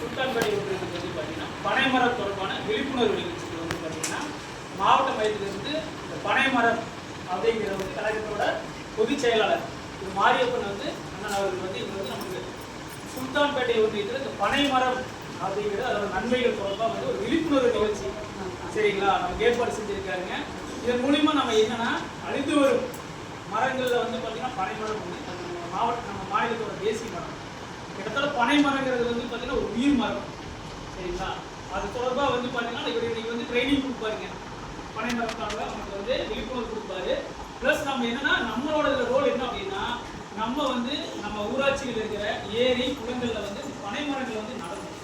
சுல்தான்பேட்டை ஒன்றியத்துக்கு வந்து பார்த்தீங்கன்னா பனைமரம் தொடர்பான விழிப்புணர்வு நிகழ்ச்சிக்கு வந்து பார்த்தீங்கன்னா மாவட்ட மையத்திலிருந்து இந்த பனைமரம் அப்படிங்கிற வந்து கழகத்தோட பொதுச் செயலாளர் இது மாரியப்பன் வந்து அண்ணன் அவர்கள் வந்து இது வந்து நமக்கு சுல்தான்பேட்டை ஒன்றியத்தில் இந்த பனைமரம் அப்படிங்கிறது அதோட நன்மைகள் தொடர்பாக வந்து ஒரு விழிப்புணர்வு நிகழ்ச்சி சரிங்களா நமக்கு ஏற்பாடு செஞ்சுருக்காருங்க இதன் மூலிமா நம்ம என்னன்னா அழிந்து வரும் மரங்களில் வந்து பார்த்தீங்கன்னா பனைமரம் வந்து மாவட்ட நம்ம மாநிலத்தோட தேசிய மரம் கிட்டத்தட்ட பனை மரங்கிறது வந்து பார்த்தீங்கன்னா ஒரு உயிர் மரம். சரிங்களா? அது தொடர்பாக வந்து பார்த்தீங்கன்னா இவர் இன்னைக்கு வந்து ட்ரைனிங் கொடுப்பாருங்க. பனை மரத்தால நமக்கு வந்து விழிப்புணர்வு கொடுப்பாரு. ப்ளஸ் நம்ம என்னன்னா நம்மளோட ரோல் என்ன அப்படின்னா நம்ம வந்து நம்ம ஊராட்சியில் இருக்கிற ஏரி குளங்கள்ல வந்து பனை மரங்களை வந்து நடக்கும்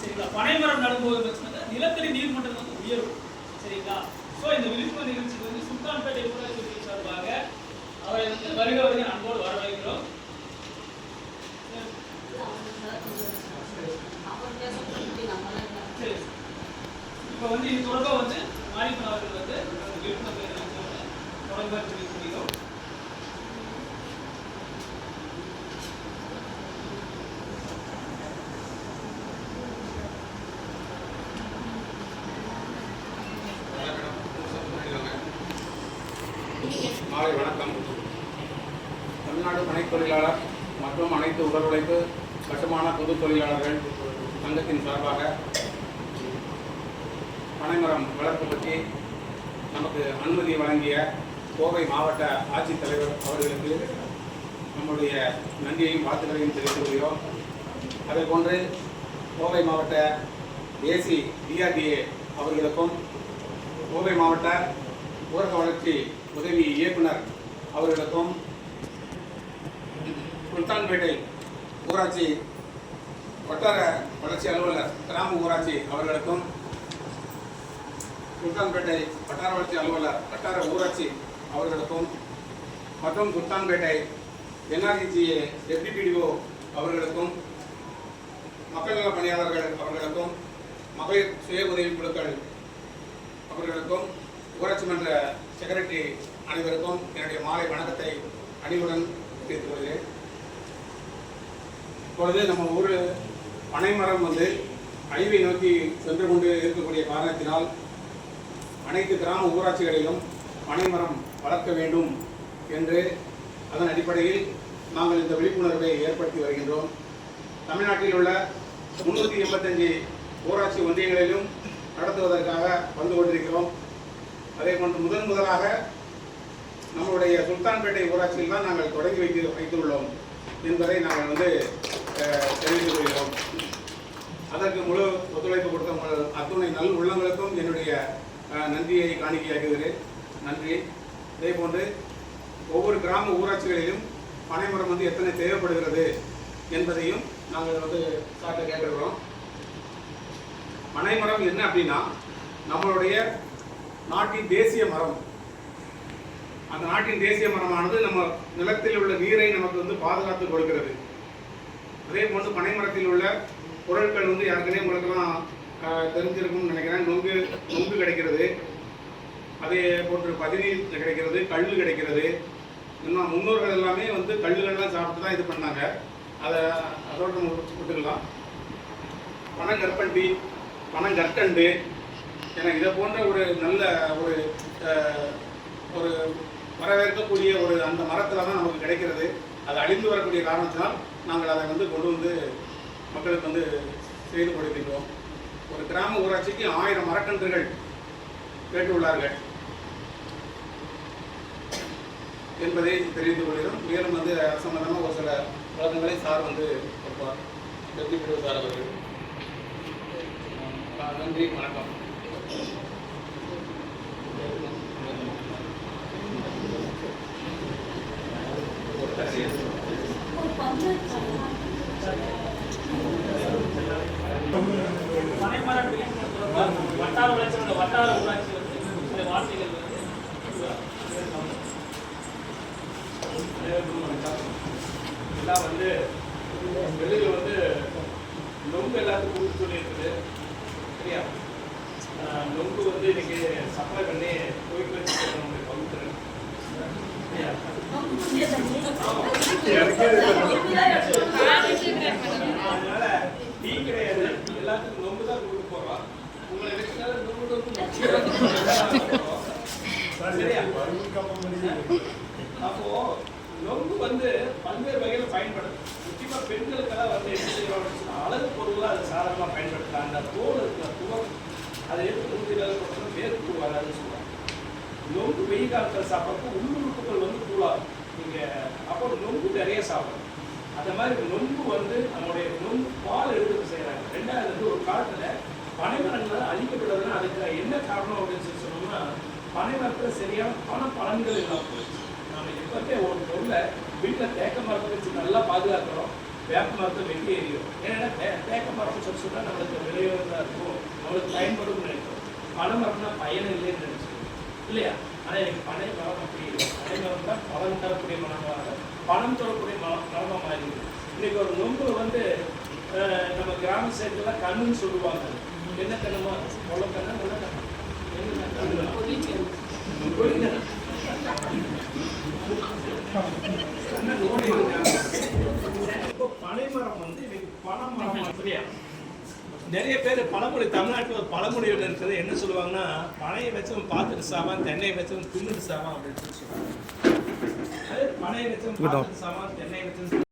சரிங்களா? பனை மரம் நடும்போது பிரச்சனை நிலத்தடி நீர்மட்டம் வந்து உயரும். சரிங்களா ஸோ இந்த விழிப்புணர்வு நிகழ்ச்சிக்கு வந்து சுல்தான்பேட்டை ஊராட்சி ஒன்றிய சார்பாக அவரை வந்து வருக வருக அன்போடு வரவேற்கிறோம் சரி இப்போ வந்து இது தொடர்பாக வந்து மாரியப்பன் அவர்கள் வந்து அந்த தொடர்பாக மாலை வணக்கம். தமிழ்நாடு பனைத் தொழிலாளர் மற்றும் அனைத்து உடல் உழைப்பு கட்டுமான பொது தொழிலாளர்கள் சங்கத்தின் சார்பாக பனைமரம் வளர்ப்பு பற்றி நமக்கு அனுமதி வழங்கிய கோவை மாவட்ட ஆட்சித்தலைவர் அவர்களுக்கு நம்முடைய நன்றியையும் வாழ்த்துக்களையும் தெரிவித்துக் கொள்கிறோம். அதே போன்று கோவை மாவட்ட ஏசி டிஆர்டிஏ அவர்களுக்கும் கோவை மாவட்ட ஊரக வளர்ச்சி உதவி இயக்குனர் அவர்களுக்கும் சுல்தான்பேட்டை ஊராட்சி வட்டார வளர்ச்சி அலுவலர் கிராம ஊராட்சி அவர்களுக்கும் சுல்தான்பேட்டை வட்டார வளர்ச்சி அலுவலர் வட்டார ஊராட்சி அவர்களுக்கும் மற்றும் சுல்தான்பேட்டை என்ஆர்இஜிஏ எஸ்டிபிடிஓ அவர்களுக்கும் மக்கள் நல பணியாளர்கள் அவர்களுக்கும் மகளிர் சுய உதவி குழுக்கள் அவர்களுக்கும் ஊராட்சி மன்ற செக்ரட்டரி அனைவருக்கும் என்னுடைய மாலை வணக்கத்தை அணிவுடன் தெரிவித்துக் கொள்கிறேன். இப்பொழுது நம்ம ஊர் பனைமரம் வந்து அழிவை நோக்கி சென்று கொண்டு இருக்கக்கூடிய காரணத்தினால் அனைத்து கிராம ஊராட்சிகளிலும் பனைமரம் வளர்க்க வேண்டும் என்று அதன் அடிப்படையில் நாங்கள் இந்த விழிப்புணர்வை ஏற்படுத்தி வருகின்றோம். தமிழ்நாட்டில் உள்ள முன்னூற்றி எண்பத்தஞ்சு ஊராட்சி ஒன்றியங்களிலும் நடத்துவதற்காக வந்து கொண்டிருக்கிறோம். அதே போன்று முதன் முதலாக நம்மளுடைய சுல்தான்பேட்டை ஊராட்சியில் தான் நாங்கள் தொடங்கி வைத்து வைத்துள்ளோம் என்பதை நாங்கள் வந்து தெரிவித்துக் கொள்கிறோம். அதற்கு முழு ஒத்துழைப்பு கொடுத்த அத்துணை நல் உள்ளங்களுக்கும் என்னுடைய நன்றியை காணிக்கையாக்குகிறேன். நன்றி. இதே போன்று ஒவ்வொரு கிராம ஊராட்சிகளிலும் பனைமரம் வந்து எத்தனை தேவைப்படுகிறது என்பதையும் நாங்கள் வந்து சார்ட்ட கேட்டுக்கிறோம் பனைமரம் என்ன அப்படின்னா நம்மளுடைய நாட்டின் தேசிய மரம். அந்த நாட்டின் தேசிய மரமானது நம்ம நிலத்தில் உள்ள நீரை நமக்கு வந்து பாதுகாத்து கொடுக்கிறது. அதே போன்று பனைமரத்தில் உள்ள பொருட்கள் வந்து ஏற்கனவே உங்களுக்கெல்லாம் தெரிஞ்சிருக்கும்னு நினைக்கிறேன். நொங்கு நொங்கு கிடைக்கிறது. அதே போன்று பதினீர் கிடைக்கிறது கல் கிடைக்கிறது. இன்னும் முன்னோர்கள் எல்லாமே வந்து கல்லுகள்லாம் சாப்பிட்டு தான் இது பண்ணாங்க. அதை அதோட நம்ம விட்டுக்கலாம் பனங்கற்பண்டி பனங்கற்கண்டு ஏன்னா இதை போன்ற ஒரு நல்ல ஒரு ஒரு வரவேற்கக்கூடிய ஒரு அந்த மரத்தில் தான் நமக்கு கிடைக்கிறது. அது அழிந்து வரக்கூடிய காரணத்தினால் நாங்கள் அதை வந்து கொண்டு வந்து மக்களுக்கு வந்து செய்து கொடுக்கின்றோம். ஊராட்சிக்கு ஆயிரம் மரக்கன்றுகள் கேட்டுள்ளார்கள் என்பதை தெரிந்து கொள்கிறோம். மேலும் வந்து அது சம்பந்தமாக ஒரு சில விளக்கங்களை சார் வந்து கொடுப்பார். டெப்டி பிரிவு சார் அவர்கள். நன்றி வணக்கம். Thank you. வட்டார வளர்ச்சியோட வட்டார ஊராட்சி வந்து சில வார்த்தைகள் வந்து எல்லாம் வந்து வெளியில் வந்து நொங்கு எல்லாத்துக்கும் கொடுத்து சொல்லியிருக்குது சரியா ஆஹ் நொங்கு வந்து இன்னைக்கு சப்ளை பண்ணி கோயில் வச்சு நம்மளுடைய சரியா அதனால டீ கிடையாது எல்லாத்துக்கும் நொங்கு தான் கொடுக்க போறோம் உங்களை வச்சுனால நொங்கு நொங்கு சரியா அப்போ நொங்கு வந்து பல்வேறு வகையில பயன்படுது. முக்கியமா பெண்களுக்கெல்லாம் வந்து என்ன செய்யணும் அழகு பொருளாக அதை சாதாரணமாக பயன்படுத்தலாம். அந்த தோல் இருக்கிற துவம் அதை எடுத்து முந்தியில் கொடுத்தா வேர்ப்பு வராதுன்னு சொல்லுவாங்க. நொங்கு வெயில் காலத்தில் சாப்பிட்றப்போ உள்ளுறுப்புகள் வந்து கூலாகும் நீங்க அப்போ நொங்கு நிறைய சாப்பிடணும். அந்த மாதிரி நொங்கு வந்து நம்மளுடைய நொங்கு பால் எடுத்து செய்யறாங்க ரெண்டாவது வந்து ஒரு காலத்தில் பனைமரங்கள் அழிக்கப்படுறதுன்னா அதுக்கு என்ன காரணம் அப்படின்னு சொல்லி சொன்னோம்னா பனைமரத்துல சரியான பண பலன்கள் இல்லாமல் போயிடுச்சு. நம்ம எப்பவுமே ஒரு பொருளை வீட்டில் தேக்க மரத்தை வச்சு நல்லா பாதுகாக்கிறோம். வேப்ப மரத்தை வெட்டி எறியும் ஏன்னா தேக்க மரத்தை சொல்லி சொன்னால் நம்மளுக்கு விளைவுதான் இருக்கும். நம்மளுக்கு பயன்படும் நினைக்கிறோம். பனை மரம்னா பயன் இல்லைன்னு நினைச்சிருக்கோம் இல்லையா? ஆனால் எனக்கு பனை மரம் அப்படி இல்லை. பனை மரம் தான் பலன் தரக்கூடிய மரமாக பணம் தரக்கூடிய மரம் மரமாக மாறிடுது இன்னைக்கு ஒரு நொம்பு வந்து நம்ம கிராம சைடுலாம் கண்ணுன்னு சொல்லுவாங்க. என்ன கண்ணுமா? கொள்ள கண்ணா முள்ள கண்ணா என்ன கண்ணு கொடிக்கண்ணு. கண்ணை நோண்டி இருக்காங்க. இப்போ பனைமரம் வந்து இன்னைக்கு பனைமரம் அப்படியா நிறைய பேர் பழமொழி தமிழ்நாட்டில் ஒரு பழமொழி ஒன்று இருக்குது என்ன சொல்லுவாங்கன்னா பனையை வச்சவன் பார்த்துட்டு சாவான் தென்னையை வச்சவன் தின்னுட்டு சாவான் அப்படின்னு சொல்லி சொல்லுவாங்க பனையை வச்சவன் பார்த்துட்டு சாவான் தென்னையை வச்சவன்